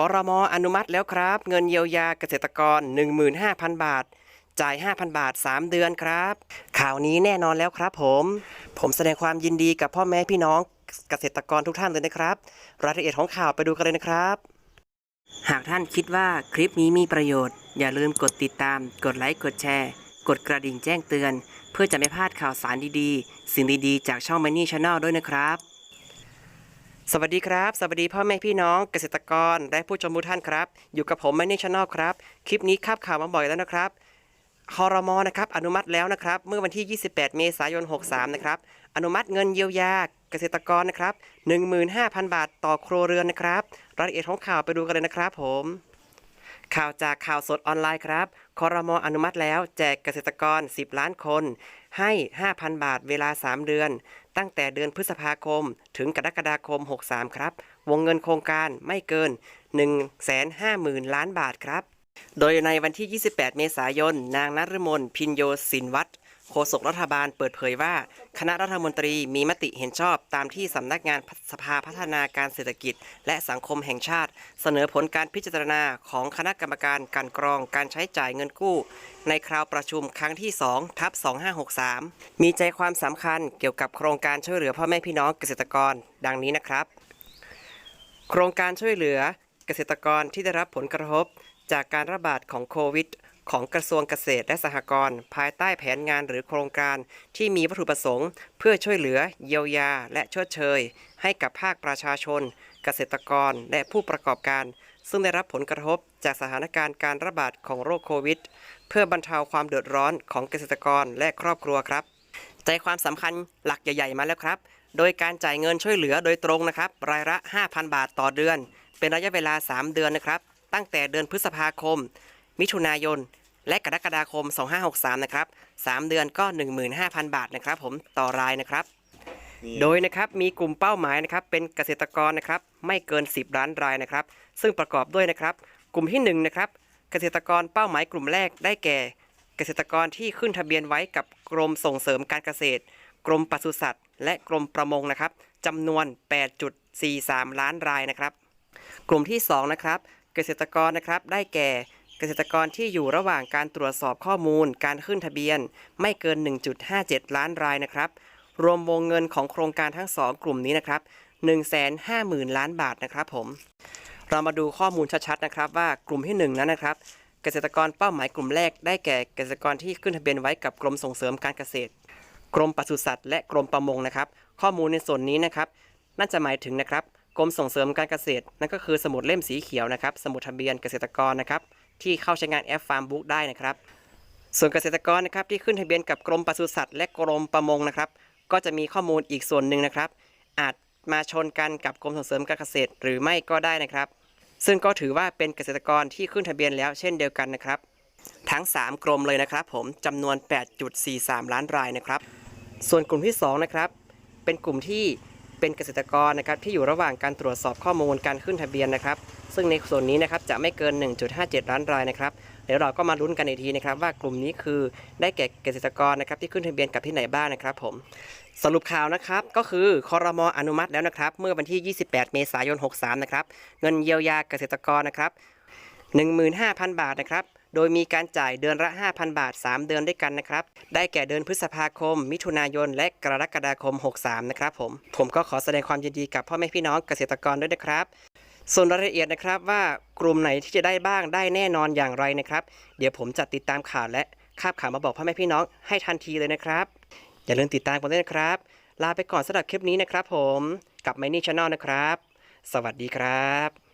คอรมออนุมัติแล้วครับ เงินเยียวยาเกษตรกร 15,000 บาท จ่าย 5,000 บาท 3 เดือนครับ ข่าวนี้แน่นอนแล้วครับผม ผมแสดงความยินดีกับพ่อแม่พี่น้องเกษตรกรทุกท่านเลยนะครับ รายละเอียดของข่าวไปดูกันเลยนะครับ หากท่านคิดว่าคลิปนี้มีประโยชน์ อย่าลืมกดติดตาม กดไลค์กดแชร์ กดกระดิ่งแจ้งเตือน เพื่อจะไม่พลาดข่าวสารดีๆ สิ่งดีๆ จากช่อง Money Channel ด้วยนะครับ สวัสดีครับ สวัสดีพ่อแม่พี่น้องเกษตรกรและผู้ชมทุกท่านครับ อยู่กับผม Money Channel ครับ คลิปนี้คาบข่าวมาบ่อยแล้วนะครับคอรมอนะครับอนุมัติแล้วนะครับ เมื่อวันที่ 28 เมษายน 63 นะครับ อนุมัติเงินเยียวยาเกษตรกรนะครับ 15,000 บาทต่อครัวเรือนนะครับ รายละเอียดของข่าวไปดูกันเลยนะครับผม ข่าวจากข่าวสดออนไลน์ครับคอรมออนุมัติแล้ว แจกเกษตรกร 10 ล้านคน ให้ 5,000 บาทเวลา 3 เดือน ตั้งแต่เดือนพฤษภาคม ถึงกรกฎาคม 63 ครับ วงเงินโครงการไม่เกิน 150,000 ล้านบาทครับ โดยในวันที่ 28 เมษายน นางนรมนพินโยสินวัตร โฆษกรัฐบาลเปิดเผยว่า คณะรัฐมนตรีมีมติเห็นชอบตามที่สำนักงานสภาพัฒนาการเศรษฐกิจ และสังคมแห่งชาติ เสนอผลการพิจารณาของคณะกรรมการการกรองการใช้จ่ายเงินกู้ ในคราวประชุมครั้งที่2ทับ2563 มีใจความสำคัญเกี่ยวกับโครงการช่วยเหลือพ่อแม่พี่น้องเกษตรกร ดังนี้นะครับ โครงการช่วยเหลือเกษตรกรที่ได้รับผลกระทบจากการระบาดของโควิด ของกระทรวงเกษตรและสหกรณ์ภายใต้แผนงานหรือโครงการที่มีวัตถุประสงค์ เพื่อช่วยเหลือ เยียวยา และชดเชย ให้กับภาคประชาชน เกษตรกรและผู้ประกอบการ ซึ่งได้รับผลกระทบจากสถานการณ์การระบาดของโรคโควิด เพื่อบรรเทาความเดือดร้อนของเกษตรกรและครอบครัวครับ ใจความสำคัญหลักใหญ่ๆมาแล้วครับ โดยการจ่ายเงินช่วยเหลือโดยตรงนะครับรายละ 5,000 บาทต่อเดือน เป็นระยะเวลา 3 เดือนนะครับ ตั้งแต่เดือนพฤษภาคม มิถุนายน และกรกฎาคม 2563 นะครับ 3 เดือนก็ 15,000 บาทนะครับ ผมต่อรายนะครับ โดยนะครับมีกลุ่มเป้าหมายนะครับเป็นเกษตรกรนะครับไม่เกิน 10 ล้านรายนะครับ ซึ่งประกอบด้วยนะครับ กลุ่มที่1นะครับเกษตรกรเป้าหมายกลุ่มแรกได้แก่ เกษตรกรที่ขึ้นทะเบียนไว้กับกรมส่งเสริมการเกษตร กรมปศุสัตว์ และกรมประมงนะครับจำนวน 8.43 ล้านรายนะครับ กลุ่มที่2นะครับเกษตรกรนะครับได้แก่ เกษตรกรที่อยู่ระหว่างการตรวจสอบข้อมูล การขึ้นทะเบียน ไม่เกิน 1.57 ล้านรายนะครับ รวมวงเงินของโครงการทั้ง2กลุ่มนี้นะครับ 150,000 ล้านบาทนะครับผม เรามาดูข้อมูลชัดๆนะครับว่ากลุ่มที่ 1 นั้นนะครับ เกษตรกรเป้าหมายกลุ่มแรกได้แก่เกษตรกรที่ขึ้นทะเบียนไว้กับกรมส่งเสริมการเกษตร กรมปศุสัตว์และกรมประมงนะครับ ข้อมูลในส่วนนี้นะครับ น่าจะหมายถึงนะครับกรมส่งเสริมการเกษตรนั่นก็คือสมุดเล่มสีเขียวนะครับ สมุดทะเบียนเกษตรกรนะครับ ที่เข้าใช้งานแอปฟาร์มบุ๊กได้นะครับ ส่วนเกษตรกรนะครับที่ขึ้นทะเบียนกับกรมปศุสัตว์และกรมประมงนะครับ ก็จะมีข้อมูลอีกส่วนหนึ่งนะครับ อาจมาชนกันกับกรมส่งเสริมการเกษตรหรือไม่ก็ได้นะครับ ซึ่งก็ถือว่าเป็นเกษตรกรที่ขึ้นทะเบียนแล้วเช่นเดียวกันนะครับ ทั้ง 3 กรมเลยนะครับ ผมจำนวน 8.43 ล้านรายนะครับ ส่วนกลุ่มที่2นะครับเป็นกลุ่มที่ เป็นเกษตรกรนะครับที่อยู่ระหว่างการตรวจสอบข้อมูลการขึ้นทะเบียนนะครับ ซึ่งในส่วนนี้นะครับจะไม่เกิน 1.57 ล้านรายนะครับเดี๋ยวเราก็มาลุ้นกันอีกทีนะครับว่ากลุ่มนี้คือได้แก่เกษตรกรนะครับที่ขึ้นทะเบียนกับที่ไหนบ้างนะครับผมสรุปข่าวนะครับก็คือคอรมออนุมัติแล้วนะครับ เมื่อวันที่ 28 เมษายน 63 นะครับ เงินเยียวยาเกษตรกรนะครับ 15,000 บาทนะครับ โดยมีการจ่ายเดือนละ 5,000 บาท 3 เดือนด้วยกันนะครับ ได้แก่เดือนพฤษภาคม มิถุนายน และกรกฎาคม 63 นะครับผม ผมก็ขอแสดงความยินดีกับพ่อแม่พี่น้องเกษตรกรด้วยนะครับ ส่วนรายละเอียดนะครับว่ากลุ่มไหนที่จะได้บ้างได้แน่นอนอย่างไรนะครับ เดี๋ยวผมจะติดตามข่าวและคาบข่าวมาบอกพ่อแม่พี่น้องให้ทันทีเลยนะครับ อย่าลืมติดตามกันด้วยนะครับ ลาไปก่อนสำหรับคลิปนี้นะครับผม กับ m ม n y Channel นะครับ สวัสดีครับ